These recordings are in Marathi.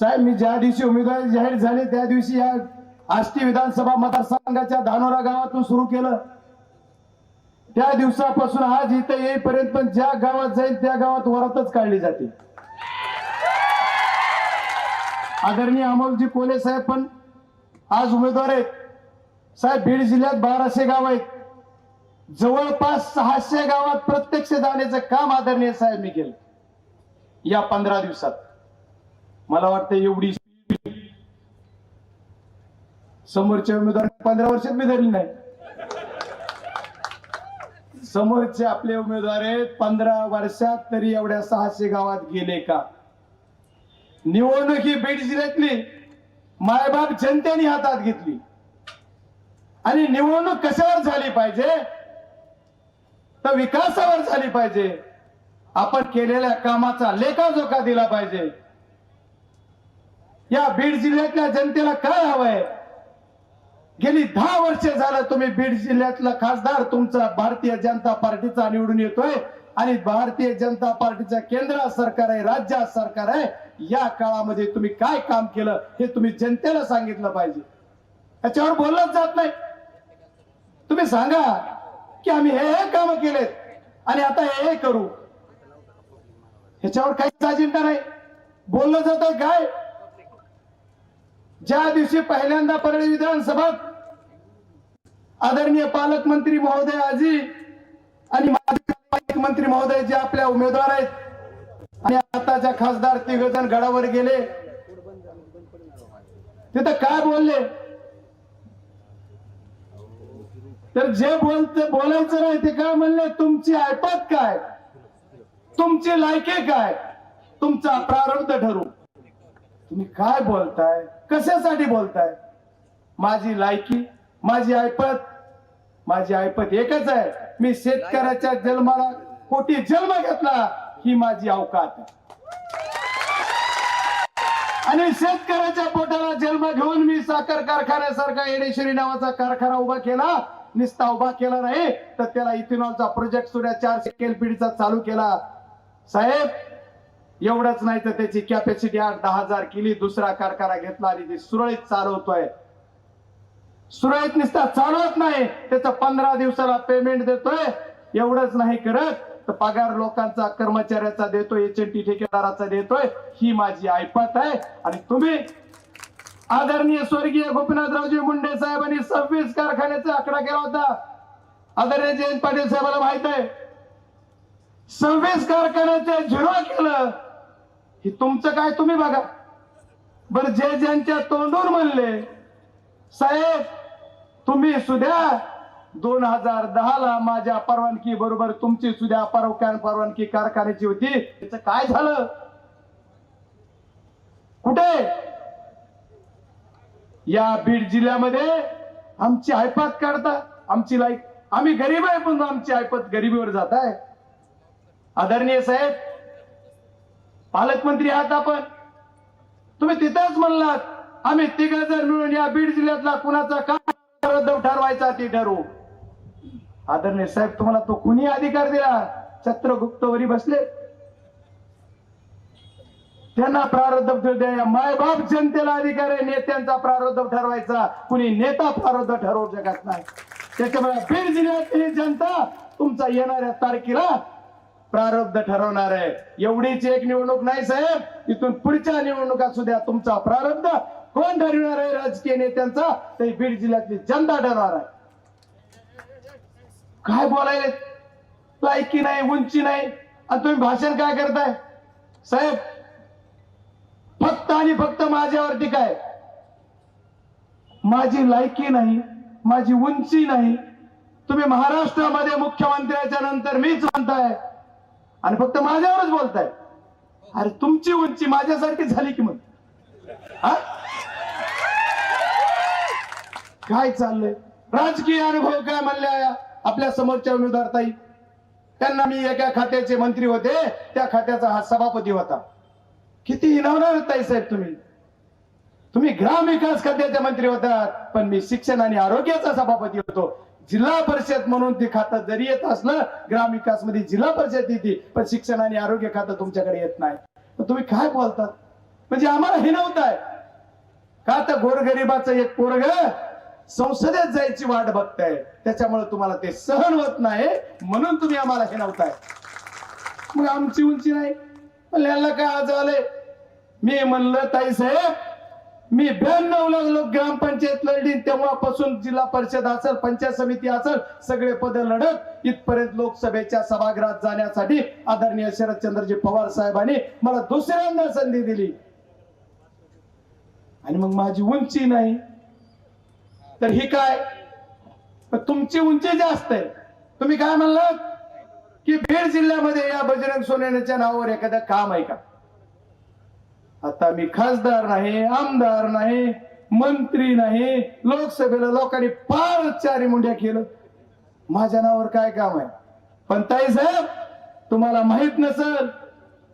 साहेब मी ज्या दिवशी उमेदवारी जाहीर झाले त्या दिवशी या आष्टी विधानसभा मतदारसंघाच्या धानोरा गावातून सुरू केलं. त्या दिवसापासून आज इथं येईपर्यंत पण ज्या गावात जाईल त्या गावात वरातच काढली जाते. आदरणीय अमोलजी कोले साहेब पण आज उमेदवार आहेत. साहेब बीड जिल्ह्यात बाराशे गाव आहेत. जवळपास सहाशे गावात प्रत्यक्ष जाण्याचं काम आदरणीय साहेब मी केलं. या पंधरा दिवसात. मला वाटतं एवढी समोरच्या उमेदवार पंधरा वर्षात मी धरली नाही. समोरचे आपले उमेदवार आहेत पंधरा वर्षात तरी एवढ्या सहाशे गावात गेले का? निवडणूक ही बीड जिल्ह्यातली मायबाप जनतेने हातात घेतली. आणि निवडणूक कशावर झाली पाहिजे? तर विकासावर झाली पाहिजे. आपण केलेल्या कामाचा लेखाजोखा दिला पाहिजे. या बीड जिल्ह्यातल्या जनतेला काय हवंय? गेली दहा वर्ष झालं तुम्ही बीड जिल्ह्यातला खासदार तुमचा भारतीय जनता पार्टीचा निवडून येतोय आणि भारतीय जनता पार्टीचं केंद्र सरकार आहे राज्य सरकार आहे या काळामध्ये तुम्ही काय काम केलं हे तुम्ही जनतेला सांगितलं पाहिजे. त्याच्यावर बोललंच जात नाही. तुम्ही सांगा की आम्ही हे हे काम केलेत आणि आता हे हे करू. ह्याच्यावर काहीच अजिंठा नाही. बोललं जात काय? ज्या दिवशी पहिल्यांदा परळी विधानसभा आदरणीय पालकमंत्री महोदय आजी आणि माजी पालकमंत्री महोदय जे आपल्या उमेदवार आहेत आणि आताच्या खासदार तिघ जण गडावर गेले तिथं काय बोलले? तर जे बोलते बोलायचं नाही ते काय म्हणले? तुमची ऐपत काय? तुमची लायके काय? तुमचा प्रारब्ध ठरू. तुम्ही काय बोलताय? कशासाठी बोलताय? माझी लायकी माझी ऐपत माझी ऐपत एकच आहे. मी शेतकऱ्याच्या जन्माला कोटी जन्म घेतला ही माझी अवकात आणि शेतकऱ्याच्या पोटाला जन्म घेऊन मी साखर कारखान्यासारखा येडेश्वरी नावाचा कारखाना उभा केला निस्ता उभा केला नाही तर त्याला इथेनॉलचा प्रोजेक्ट सुद्धा चारशे केलपीडीचा चालू केला. साहेब एवढंच नाही तर त्याची कॅपॅसिटी आठ दहा हजार केली दुसरा कारखाना घेतला आणि ती सुरळीत चालवतोय. सुरळीत नुसता चालवत नाही त्याचं पंधरा दिवसाला पेमेंट देतोय. एवढंच नाही करत तर पगार लोकांचा कर्मचाऱ्याचा देतोय एच एन टी ठेकेदाराचा देतोय ही माझी ऐपत आहे. आणि तुम्ही आदरणीय स्वर्गीय गोपीनाथरावजी मुंडे साहेबांनी सव्वीस कारखान्याचा आकडा केला होता. आदरणीय जयंत पाटील साहेबाला माहीत आहे. सव्वीस कारखान्याचे झिरो केलं. की तुमचं काय तुम्ही बघा. बरं जे ज्यांच्या तोंडून म्हणले साहेब तुम्ही सुद्या दोन हजार दहा ला माझ्या परवानगी बरोबर तुमची सुद्या परवकान परवानगी कारखान्याची होती. त्याच काय झालं? कुठे? या बीड जिल्ह्यामध्ये आमची ऐपत काढता. आमची लाईक आम्ही गरीब आहे पण आमची ऐपत गरिबीवर जात आहे. आदरणीय साहेब पालकमंत्री आहात आपण. तुम्ही तिथंच म्हणलात आम्ही तिघ जर मिळून या बीड जिल्ह्यातला कुणाचा काम रद्द ठरवायचा ते ठरवू. आदरणीय साहेब तुम्हाला तो कुणी अधिकार दिला छत्रगुप्तवरी बसले. त्यांना प्रारब्ध द्या. मायबाप जनतेला अधिकार आहे नेत्यांचा प्रारब्ध ठरवायचा. कुणी नेता प्रारब्ध ठरवू शकत नाही. त्याच्यामुळे बीड जिल्ह्यातली जनता तुमचा येणाऱ्या तारखेला प्रारब्ध ठरवणार आहे. एवढीच एक निवडणूक नाही साहेब. इथून पुढच्या निवडणुका सुद्धा तुमचा प्रारब्ध कोण ठरवणार आहे? राजकीय नेत्यांचा. ते बीड जिल्ह्यातली जनता ठरवणार आहे. काय बोलायला? लायकी नाही उंची नाही. आणि तुम्ही भाषण काय करताय? साहेब फक्त आणि फक्त माझ्यावरती काय? माझी लायकी नाही माझी उंची नाही. तुम्ही महाराष्ट्रामध्ये मुख्यमंत्र्याच्या नंतर मीच म्हणताय. आणि फक्त माझ्यावरच बोलताय. अरे तुमची उंची माझ्यासारखी झाली की मग? काय चाललंय? राजकीय अनुभव काय म्हणल्या आपल्या समोरच्या उमेदवार ताई. त्यांना मी एका खात्याचे मंत्री होते. त्या खात्याचा हा सभापती होता. किती हिनवणार ताई साहेब तुम्ही? तुम्ही ग्राम विकास खात्याचे मंत्री होतात पण मी शिक्षण आणि आरोग्याचा सभापती होतो. जिल्हा परिषद म्हणून ते खातं जरी येत असलं ग्रामविकासमध्ये जिल्हा परिषद येते पण शिक्षण आणि आरोग्य खातं तुमच्याकडे येत नाही. तर तुम्ही काय बोलतात? म्हणजे आम्हाला हे नव्हतंय का तर गोरगरिबाचं एक पोरग संसदेत जायची वाट बघताय. त्याच्यामुळे तुम्हाला ते सहन होत नाही म्हणून तुम्ही आम्हाला हे नव्हताय मग आमची उंची नाही. म्हणलं काय आज आले मी म्हणलं ताई साहेब मी ब्याण्णव ला ग्रामपंचायत लढली तेव्हापासून जिल्हा परिषद असेल पंचायत समिती असेल सगळे पद लढत इथपर्यंत लोकसभेच्या सभागृहात जाण्यासाठी आदरणीय शरदचंद्रजी पवार साहेबांनी मला दुसऱ्यांदा संधी दिली. आणि मग माझी उंची नाही. तर ही काय? तुमची उंची जास्त आहे. तुम्ही काय म्हणलात? की बीड जिल्ह्यामध्ये या बजरंग सोनेच्या नावावर एखादं काम आहे का? आता मी खासदार नाही आमदार नाही मंत्री नाही लोकसभेला लोकांनी फार चारी मुंड्या केलं. माझ्या नावावर काय काम आहे? पण ताई साहेब तुम्हाला माहीत नसल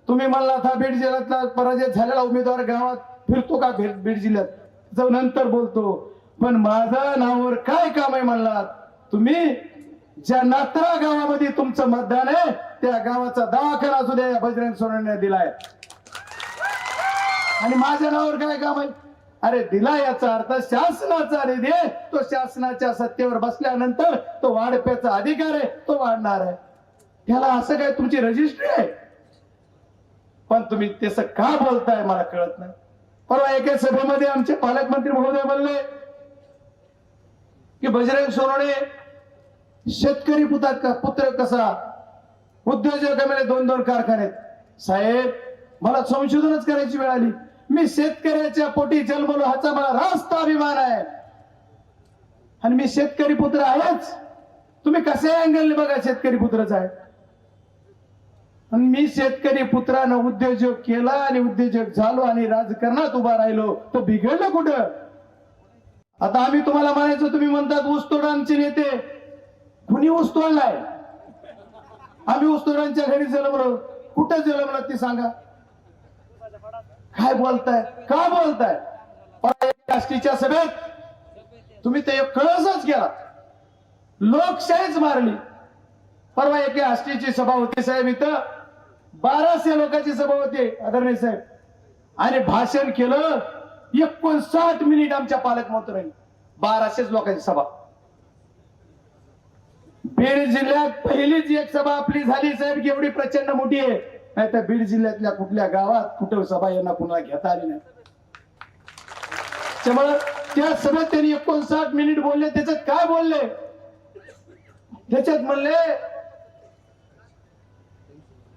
तुम्ही म्हणला आता बीड जिल्ह्यातला पराजय झालेला उमेदवार गावात फिरतो का बीड बीड जिल्ह्यात? नंतर बोलतो. पण माझ्या नावावर काय काम आहे म्हणला तुम्ही ज्या नात्रा गावामध्ये तुमचं मतदान आहे त्या गावाचा दवाखाना सुद्धा या बजरंग सोनाने दिलाय. आणि माझ्या नावावर काय काम आहे? अरे दिला याचा अर्थ शासनाचा निधी तो शासनाच्या सत्तेवर बसल्यानंतर तो वाढप्याचा अधिकार आहे तो वाढणार आहे. त्याला असं काय तुमची रजिस्ट्री आहे? पण तुम्ही तस का बोलताय मला कळत नाही. परवा एका सभेमध्ये आमचे पालकमंत्री महोदय बोलले की बजरंग सोनवणे शेतकरी पुतात का? पुत्र कसा? उद्योजक दोन दोन कारखाने आहेत. साहेब मला संशोधनच करायची वेळ आली. मी शेतकऱ्याच्या पोटी जन्मलो ह्याचा मला रास्त अभिमान आहे. आणि मी शेतकरी पुत्र आहेच. तुम्ही कसे अँगलने बघा शेतकरी पुत्रच आहे? आणि मी शेतकरी पुत्रानं उद्योजक केला आणि उद्योजक झालो आणि राजकारणात उभा राहिलो तर बिघडलं कुठं? आता आम्ही तुम्हाला म्हणायचो तुम्ही म्हणतात ऊसतोडांचे नेते. कुणी ऊस तोडलाय? आम्ही ऊसतोडांच्या घरी जन्मलो. कुठं जलमलं ते सांगा? काय बोलताय? का बोलताय? काष्टीच्या सभेत तुम्ही ते कळसच गेला लोकशाहीच मारली. परवा एके आष्टीची सभा होती साहेब इथं. बाराशे लोकांची सभा होती आदरणीय साहेब. आणि भाषण केलं एकोणसाठ मिनिट आमच्या पालकमंत्र्यांनी बाराशेच लोकांची सभा. बीड जिल्ह्यात पहिलीच एक सभा आपली झाली साहेब. एवढी प्रचंड मोठी आहे. नाही तर बीड जिल्ह्यातल्या कुठल्या गावात कुठं सभा यांना कुणाला घेता आली नाही. त्यामुळे त्या सभेत त्यांनी एकोणसाठ मिनिट बोलले त्याच्यात काय बोलले? त्याच्यात म्हणले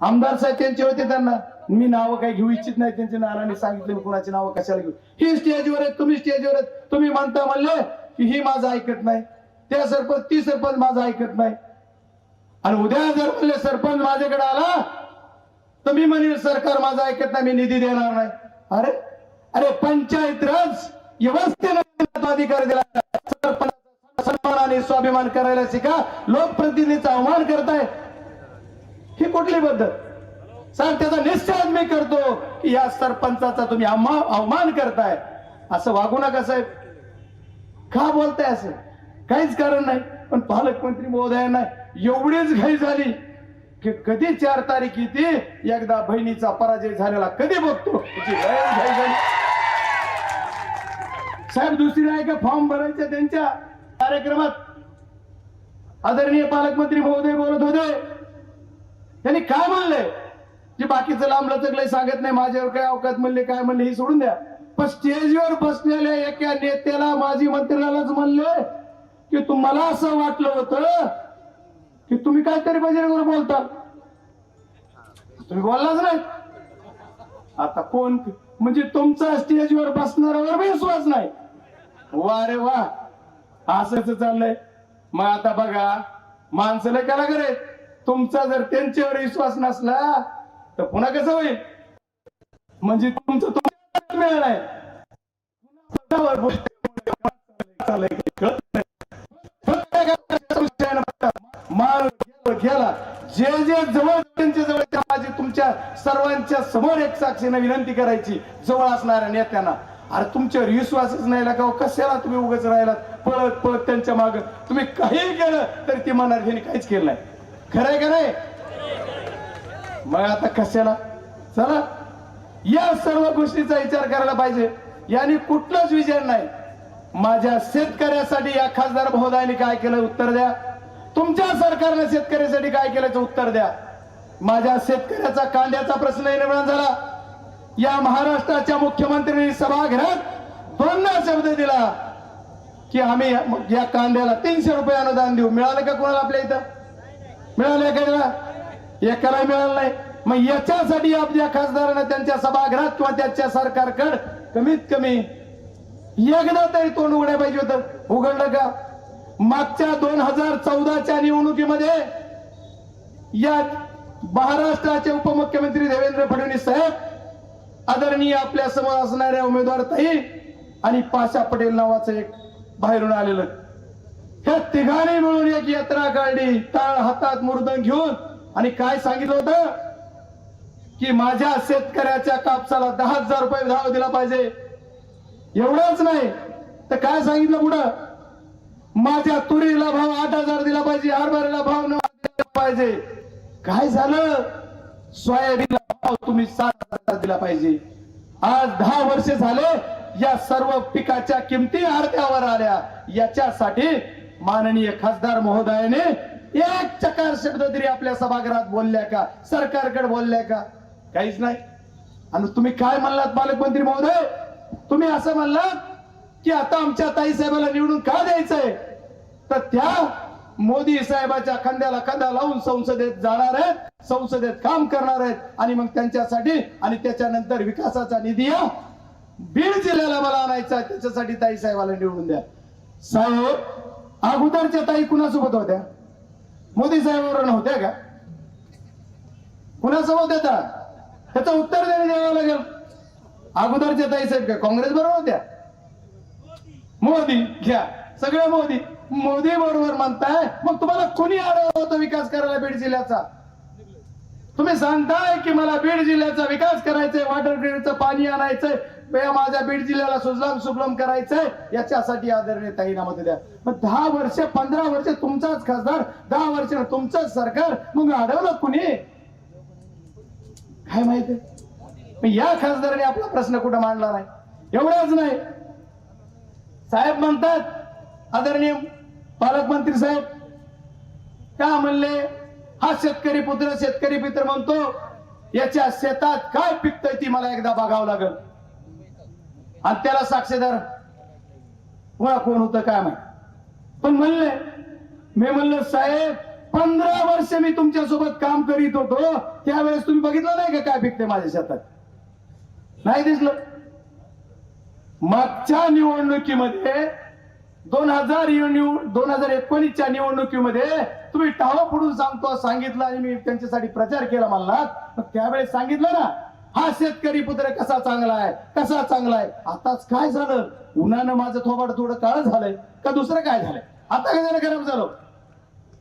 आमदार साहेब त्यांचे होते त्यांना. मी नावं काही घेऊ इच्छित नाही त्यांच्या नावाने सांगितले कुणाची नावं कशाला घेऊ? ही स्टेजवर आहेत तुम्ही स्टेजवर आहेत. तुम्ही म्हणता म्हणले की ही माझं ऐकत नाही. त्या सरपंच ती सरपंच माझं ऐकत नाही. आणि उद्या जर म्हणले सरपंच माझ्याकडे आला तर मी म्हणेल सरकार माझं ऐकत नाही मी निधी देणार नाही. अरे अरे पंचायत राज व्यवस्थेने अधिकार दिला. सन्मान आणि स्वाभिमान करायला शिका. लोकप्रतिनिधीचा आव्हान करताय. ही कुठली पद्धत? सांग त्याचा निश्चय मी करतो की या सरपंचाचा तुम्ही अवमान करताय. असं वागू नका साहेब. का बोलताय असं? काहीच कारण नाही. पण पालकमंत्री महोदयांना एवढीच घाई झाली. की कधी चार तारीख येते? एकदा बहिणीचा पराजय झालेला कधी बघतो? साहेब दुसरी आहे का? फॉर्म भरायच्या त्यांच्या कार्यक्रमात? आदरणीय पालकमंत्री महोदय बोलत होते. त्यांनी काय म्हणलंय? जे बाकीचं लांब लचकलंय सांगत नाही. माझ्यावर काय अवकात म्हणले काय म्हणले हे सोडून द्या. पण स्टेजवर बसलेल्या एका नेत्याला माजी मंत्र्यालाच म्हणले की तुम्हाला असं वाटलं होतं की तुम्ही काहीतरी बजरंगवर बोलता? तुम्ही बोललाच नाही. आता कोण म्हणजे तुमचा स्टेजवर बसणाऱ्यावर विश्वास नाही. वा रे वा. असंच चाललंय. मग आता बघा माणसाला कला करे तुमचा जर त्यांच्यावर विश्वास नसला तर पुन्हा कसं होईल? म्हणजे तुमचं तुम्हाला मिळणार पुन्हा गेला जे जे जवळ त्यांच्या जवळ त्या माझी तुमच्या सर्वांच्या समोर एक साक्षीने विनंती करायची. जवळ असणाऱ्या नेत्यांना. अरे तुमच्यावर विश्वासच नाही लागाव. कशाला तुम्ही उगाच राहिलात? पळत पळत त्यांच्या माग. तुम्ही काही केलं तर ती म्हणणार त्यांनी काहीच केलं नाही. खरंय का नाही? मग आता कशाला? चला. या सर्व गोष्टीचा विचार करायला पाहिजे. यांनी कुठलाच विजय नाही. माझ्या शेतकऱ्यासाठी या खासदार महोदयाने काय केलं? उत्तर द्या. तुमच्या सरकारनं शेतकऱ्यासाठी काय केल्याचं उत्तर द्या. माझ्या शेतकऱ्याचा कांद्याचा प्रश्न निर्माण झाला. या महाराष्ट्राच्या मुख्यमंत्र्यांनी सभागृहात दोनदा शब्द दिला की आम्ही या कांद्याला तीनशे रुपये अनुदान देऊ. मिळालं का कोणाला आपल्या इथं? मिळालं का एकाला मिळालं नाही. मग याच्यासाठी आपल्या खासदारांना त्यांच्या सभागृहात किंवा त्यांच्या सरकारकड कमीत कमी एकदा तरी तोंड उघडायला पाहिजे होतं. उघडलं का? मागच्या दोन हजार चौदाच्या निवडणुकीमध्ये या महाराष्ट्राचे उपमुख्यमंत्री देवेंद्र फडणवीस साहेब आदरणीय आपल्यासमोर असणाऱ्या उमेदवार ताई आणि पाशा पटेल नावाचं एक बाहेरून आलेलं. ह्या तिघांनी मिळून एक यात्रा काढली. टाळ हातात मुर्दन घेऊन. आणि काय सांगितलं होतं? की माझ्या शेतकऱ्याच्या कापसाला दहा हजार रुपये भाव दिला पाहिजे. एवढंच नाही. तर काय सांगितलं पुढं? माझ्या तुरीला भाव आठ हजार दिला पाहिजे हरभऱ्याला भाव नऊ दिला पाहिजे. काय झालं? सोयाबीनला भाव तुम्ही सात हजार दिला पाहिजे. आज दहा वर्ष झाले या सर्व पिकाच्या किमती अर्ध्यावर आल्या. याच्यासाठी माननीय खासदार महोदयाने एक चकार शब्द तरी आपल्या सभागृहात बोलल्या का? सरकारकडे बोलल्या का? काहीच नाही. आणि तुम्ही काय म्हणलात पालकमंत्री महोदय? तुम्ही असं म्हणलात की आता आमच्या ताई साहेबाला निवडून का द्यायचंय? तर त्या मोदी साहेबाच्या खांद्याला खांदा लावून संसदेत जाणार आहेत संसदेत काम करणार आहेत. आणि मग त्यांच्यासाठी आणि त्याच्यानंतर विकासाचा निधी या बीड जिल्ह्याला मला आणायचा त्याच्यासाठी ताई साहेबाला निवडून द्या. साहेब अगोदरच्या ताई कुणासोबत होत्या? मोदी साहेबांवर नव्हत्या का? कुणासोबत होत्या? त्याचं उत्तर देणे द्यावं लागेल. अगोदरच्या ताई साहेब का काँग्रेस बरोबर होत्या? मोदी घ्या. सगळे मोदी. मोदी बरोबर म्हणताय. मग तुम्हाला कोणी अडवलं होतं विकास करायला बीड जिल्ह्याचा? तुम्ही सांगताय की मला बीड जिल्ह्याचा विकास करायचंय वॉटर ग्रीडचं पाणी आणायचंय माझ्या बीड जिल्ह्याला सुजलाम सुफलाम करायचंय याच्यासाठी आदरणीय ताईना मत द्या. मग दहा वर्ष पंधरा वर्ष तुमचाच खासदार दहा वर्ष तुमचंच सरकार मग अडवलं कुणी? काय माहिती? या खासदाराने आपला प्रश्न कुठं मांडला नाही? एवढंच नाही. साहेब म्हणतात आदरणीय पालकमंत्री साहेब का म्हणले हा शेतकरी पुत्र शेतकरी मित्र म्हणतो याच्या शेतात काय पिकतय ती मला एकदा बघावं लागल. आणि त्याला साक्षीदार कोणा कोण होतं काय माहीत. पण म्हणले मी म्हणलं साहेब पंधरा वर्ष मी तुमच्यासोबत काम करीत होतो त्यावेळेस तुम्ही बघितलं नाही का काय पिकते माझ्या शेतात? नाही दिसलं. मागच्या निवडणुकीमध्ये दोन हजार दोन हजार एकोणीसच्या निवडणुकीमध्ये तुम्ही टाव फुडून सांगतो सांगितलं आणि मी त्यांच्यासाठी प्रचार केला म्हणलात त्यावेळेस सांगितलं ना हा शेतकरी पुत्र कसा चांगला आहे कसा चांगला आहे? आताच काय झालं? उन्हानं माझं थोबाड थोडं काळ झालंय. का दुसरं काय झालंय? आता काय झालं गरम झालं?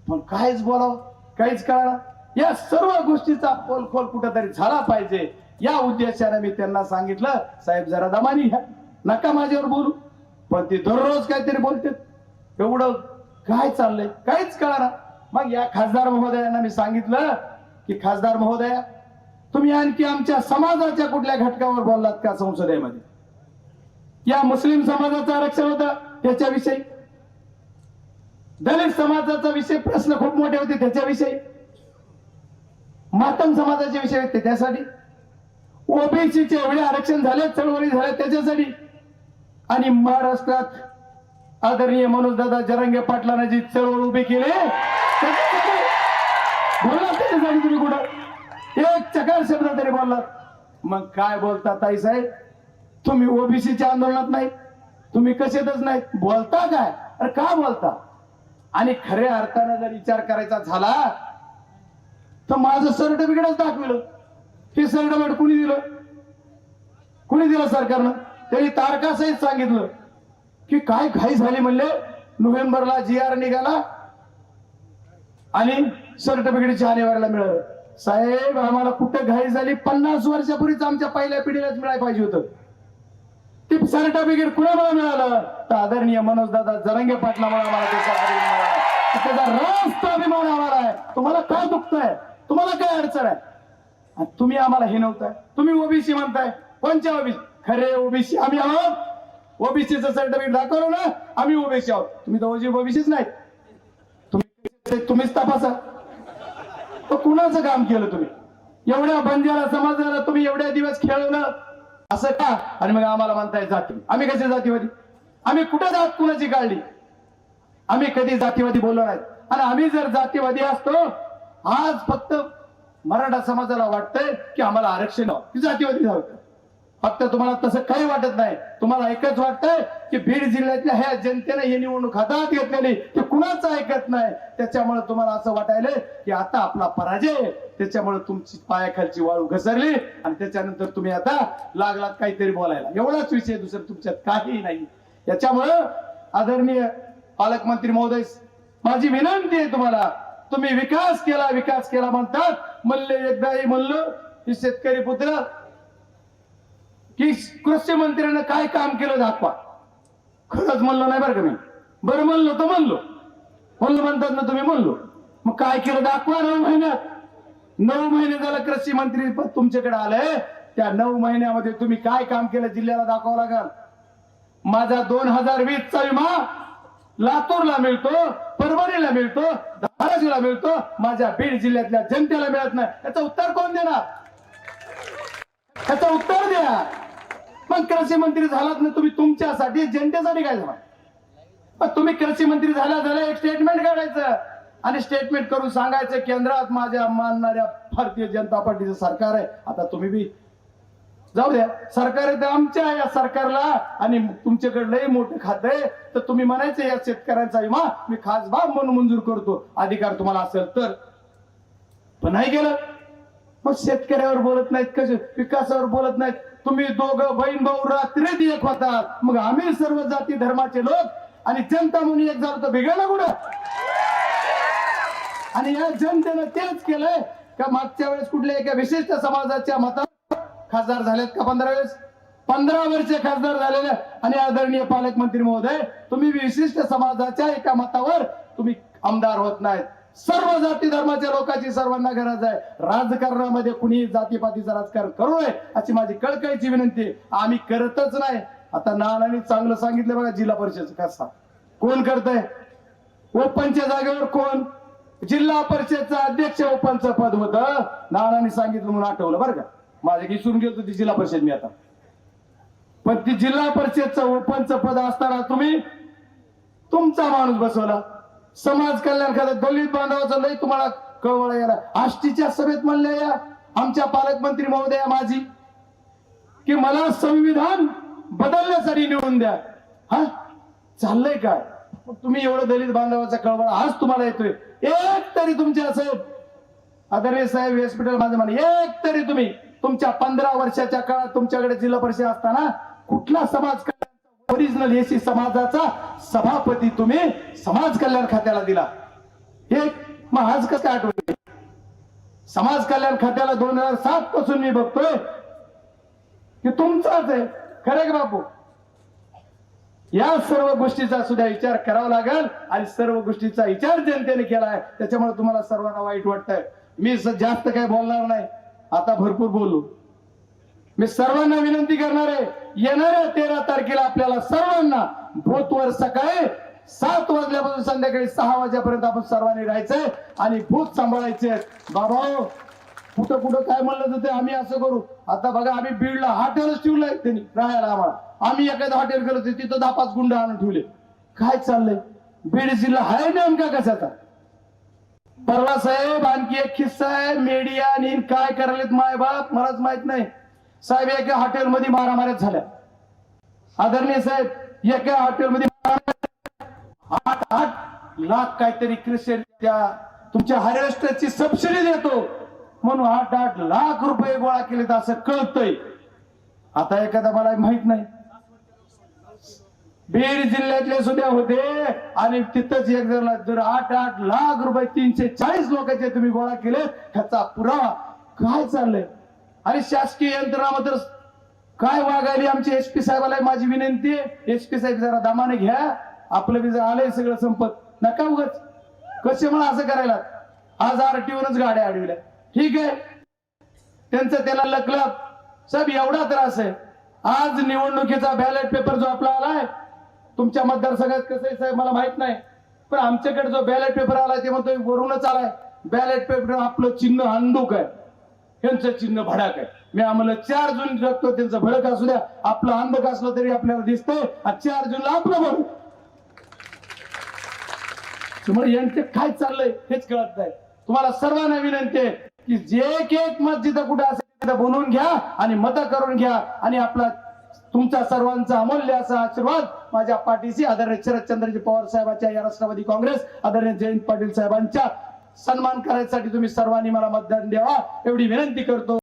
पण काहीच बोलावं काहीच कळणार या सर्व गोष्टीचा पोलखोल कुठेतरी झाला पाहिजे. या उद्देशाने मी त्यांना सांगितलं साहेब जरा दमानी घ्या नका माझ्यावर बोलू. पण ते दररोज काहीतरी बोलते एवढं काय चाललंय? काहीच कळणार मग या खासदार महोदयांना मी सांगितलं की खासदार महोदया तुम्ही आणखी आमच्या समाजाच्या कुठल्या घटकावर बोललात का संसदेमध्ये? या मुस्लिम समाजाचं आरक्षण होतं त्याच्याविषयी. दलित समाजाचा विषय प्रश्न खूप मोठे होते त्याच्याविषयी. मातम समाजाचे विषय होते त्यासाठी. ओबीसीचे एवढे आरक्षण झाले चळवळी झाल्या त्याच्यासाठी. आणि महाराष्ट्रात आदरणीय मनोजदादा जरांगे पाटलांना जी चळवळ उभी केली बोला त्याच्यासाठी तुम्ही कुठं? एक चकार शब्द तरी बोलला. मग काय बोलता ताई साहेब? तुम्ही ओबीसीच्या आंदोलनात नाही तुम्ही कसेतच नाही. बोलता काय? अरे का बोलता? आणि खऱ्या अर्थानं जर विचार करायचा झाला तर माझं सर्टिफिकेटच दाखविलं. हे सर्टिफिकेट कुणी दिलं? कुणी दिलं सरकारनं? त्यांनी तारकासहित सांगितलं की काय घाई झाली म्हणले? नोव्हेंबरला जी आर निघाला आणि सर्टिफिकेट जानेवारीला मिळालं. साहेब आम्हाला कुठं घाई झाली? पन्नास वर्षापूर्वीच आमच्या पहिल्या पिढीलाच मिळायला पाहिजे होतं. ते सर्टिफिकेट कुणामुळे मिळालं? तर आदरणीय मनोज दादा जरंगे पाटलामुळे आम्हाला त्याचा रास्त अभिमान आम्हाला आहे. तुम्हाला काय दुखत आहे तुम्हाला काय अडचण आहे? तुम्ही आम्हाला हे नव्हताय. तुम्ही ओबीसी म्हणताय. कोणच्या ओबीसी? खरे ओबीसी आम्ही आहोत? ओबीसीचं सर्टिफिकेट दाखवलं ना आम्ही ओबीसी आहोत. तुम्ही तर ओजी ओबीसीच नाही. तुम्ही तुम्हीच तपासा. तर कुणाचं काम केलं तुम्ही? एवढ्या बंद्याला समाजाला तुम्ही एवढ्या दिवस खेळवलं? असं का? आणि मग आम्हाला म्हणताय जाती आम्ही कसे जातीवादी? आम्ही कुठं जात कुणाची काढली आम्ही कधी जातीवादी बोललो नाही. आणि आम्ही जर जातीवादी असतो आज फक्त मराठा समाजाला वाटतंय की आम्हाला आरक्षण हवं की जातीवादी झालं फक्त तुम्हाला तसं काही वाटत नाही. तुम्हाला एकच वाटतंय की बीड जिल्ह्यातल्या ह्या जनतेने ही निवडणूक हातात घेतलेली ते कुणाचं ऐकत नाही. त्याच्यामुळे तुम्हाला असं वाटायलंय की आता आपला पराजय आहे. त्याच्यामुळे तुमची पायाखालची वाळू घसरली आणि त्याच्यानंतर तुम्ही आता लागलात काहीतरी बोलायला. एवढाच विषय दुसरं तुमच्यात काही नाही. याच्यामुळं आदरणीय पालकमंत्री महोदय माझी विनंती आहे तुम्हाला. तुम्ही विकास केला विकास केला म्हणतात. मल्ल एकदाही म्हणलं शेतकरी पुत्र की कृषी मंत्र्यानं काय काम केलं दाखवा. खरंच म्हणलो नाही बरं का मी. बरं म्हणलो तर म्हणलो. म्हणलं म्हणतात ना तुम्ही म्हणलो. मग काय केलं दाखवा नऊ महिन्यात. नऊ महिने झालं कृषी मंत्री पद तुमच्याकडे आलंय. त्या नऊ महिन्यामध्ये तुम्ही काय काम केलं जिल्ह्याला दाखवावं लागल? माझा दोन हजार वीस चा विमा लातूरला मिळतो परभणीला मिळतो धाराशिवला मिळतो. माझ्या बीड जिल्ह्यातल्या जनतेला मिळत नाही. याचं उत्तर कोण देणार? याचं उत्तर द्या. मग कृषी मंत्री झालात ना तुम्ही तुमच्यासाठी जनतेसाठी काय झाला? पण तुम्ही कृषी मंत्री झाला झाला एक स्टेटमेंट काढायचं. आणि स्टेटमेंट करून सांगायचं केंद्रात माझ्या मानणाऱ्या भारतीय जनता पार्टीचं सरकार आहे. आता तुम्ही बी जाऊ द्या. सरकार आहे तर आमच्या या सरकारला आणि तुमच्याकडे लय मोठं खातं आहे. तर तुम्ही म्हणायचं या शेतकऱ्यांचा विमा मी खास बाब म्हणून मंजूर करतो. अधिकार तुम्हाला असेल तर. पण नाही केलं मग शेतकऱ्यावर बोलत नाहीत कसे? विकासावर बोलत नाहीत. तुम्ही दोघं बहीण भाऊ रात्री एक होता मग आम्ही सर्व जाती धर्माचे लोक आणि जनता म्हणून एक झालो तर बिघडलं कुठं? आणि या जनतेनं तेच केलंय का मागच्या वेळेस कुठल्या एका विशिष्ट समाजाच्या मतात खासदार झालेत का पंधरा वेळेस? पंधरा वर्षे खासदार झालेले आणि आदरणीय पालकमंत्री महोदय तुम्ही विशिष्ट समाजाच्या एका मतावर तुम्ही आमदार होत नाहीत. सर्व जाती धर्माच्या लोकांची सर्वांना गरज आहे. राजकारणामध्ये कुणी जातीपातीचं राजकारण करू नये अशी माझी कळकळीची विनंती आम्ही करतच नाही. आता नानाने चांगलं सांगितलं बघा जिल्हा परिषद कसा. कोण करतंय? ओपनच्या जागेवर कोण? जिल्हा परिषदचं अध्यक्ष ओपनचं पद होत. नानाने सांगितलं म्हणून आठवलं बरं का. माझ्या घिसून गेलो ती जिल्हा परिषद मी आता. पण ती जिल्हा परिषदचं ओपनचं पद असताना तुम्ही तुमचा माणूस बसवला. समाज कल्याण खात्यात दलित बांधवाचं लय तुम्हाला कळवळ यायला आष्टीच्या सभेत म्हणल्या या आमच्या पालकमंत्री महोदया माझी की मला संविधान बदलण्यासाठी निवडून द्या. हा? चाललंय काय? तुम्ही एवढं दलित बांधवाचा कळवळ आज तुम्हाला येतोय. एक तरी तुमच्या साहेब आदरणीय साहेब हॉस्पिटल माझं म्हणे एक तरी तुम्ही तुमच्या पंधरा वर्षाच्या काळात तुमच्याकडे जिल्हा परिषद असताना कुठला समाज ओरिजिनल एसी समाजाचा सभापती तुम्ही समाज कल्याण खात्याला दिला. हे मग आज कसं काय समाज कल्याण खात्याला दोन हजार सात पासून मी बघतोय की तुमचाच आहे. खरे का बापू? या सर्व गोष्टीचा सुद्धा विचार करावा लागेल आणि सर्व गोष्टीचा विचार जनतेने आहे त्याच्यामुळे तुम्हाला सर्वांना वाईट वाटतंय. मी जास्त काही बोलणार नाही. आता भरपूर बोलू. मी सर्वांना विनंती करणार आहे येणाऱ्या तेरा तारखेला आपल्याला सर्वांना भूतवर सकाळी सात वाजल्यापासून संध्याकाळी सहा वाजेपर्यंत आपण सर्वांनी राहायचंय आणि भूत सांभाळायचे बाबा कुठं कुठं काय म्हणलं तर ते आम्ही असं करू. आता बघा आम्ही बीडला हॉटेलच ठेवलंय त्यांनी राहायला आम्हाला. आम्ही एखादं हॉटेल केलं तिथं दहा पाच गुंड आणून ठेवले. काय चाललंय? बीड जिल्हा हाय नेमका कशाचा? परवा साहेब आणखी एक किस्सा आहे. मीडिया आणि काय करायलेत माय बाप मलाच माहीत नाही. साहेब एका हॉटेलमध्ये मारामाऱ्याच झाल्या. आदरणीय साहेब एका हॉटेलमध्ये आठ आठ लाख काहीतरी ख्रिश्चन त्या तुमच्या महाराष्ट्राची सबसिडी देतो. म्हणून आठ आठ लाख रुपये गोळा केले तर असं कळतंय. आता एखादा मला माहीत नाही. बीड जिल्ह्यातले सुद्धा होते. आणि तिथंच एक जण जर आठ आठ लाख रुपये तीनशे चाळीस लोकांचे तुम्ही गोळा केले ह्याचा पुरावा काय चाललंय? आणि शासकीय यंत्रणामध्ये काय वागायली आमची एस पी साहेबाला माझी विनंती आहे. एस पी साहेब जरा दामाने घ्या. आपलं बी जर आलंय सगळं संपत. नका उगच. कसे म्हणा असं करायला? आज आरटीओनच गाड्या अडविल्या. ठीक आहे. त्यांचं त्याला लकलं सब एवढा त्रास आहे. आज निवडणुकीचा बॅलेट पेपर जो आपला आलाय तुमच्या मतदारसंघात कसं आहे साहेब मला माहीत नाही. पण आमच्याकडे जो बॅलेट पेपर आलाय ते म्हणतोय वरूनच आलाय. बॅलेट पेपर आपलं चिन्ह हंडूक आहे. त्यांचं चिन्ह भडाक आहे मी आम्हाला चार जून जगतो त्यांचं भडक असू द्या. आपलं अंधक असलं तरी आपल्याला दिसतंय. आणि चार जूनला आपलं भडक त्यामुळे यांचं काय चाललंय हेच कळत नाही. तुम्हाला सर्वांना विनंती आहे की जे एक एक मत जिथं कुठं असेल तिथं बोलवून घ्या आणि मत करून घ्या. आणि आपला तुमचा सर्वांचा अमूल्य असा आशीर्वाद माझ्या पाठीशी आदरणीय शरदचंद्रजी पवार साहेबांच्या या राष्ट्रवादी काँग्रेस आदरणीय जयंत पाटील साहेबांच्या सन्मान करायसाठी तुम्ही सर्वांनी मला मतदान द्यावा एवढी विनंती करतो.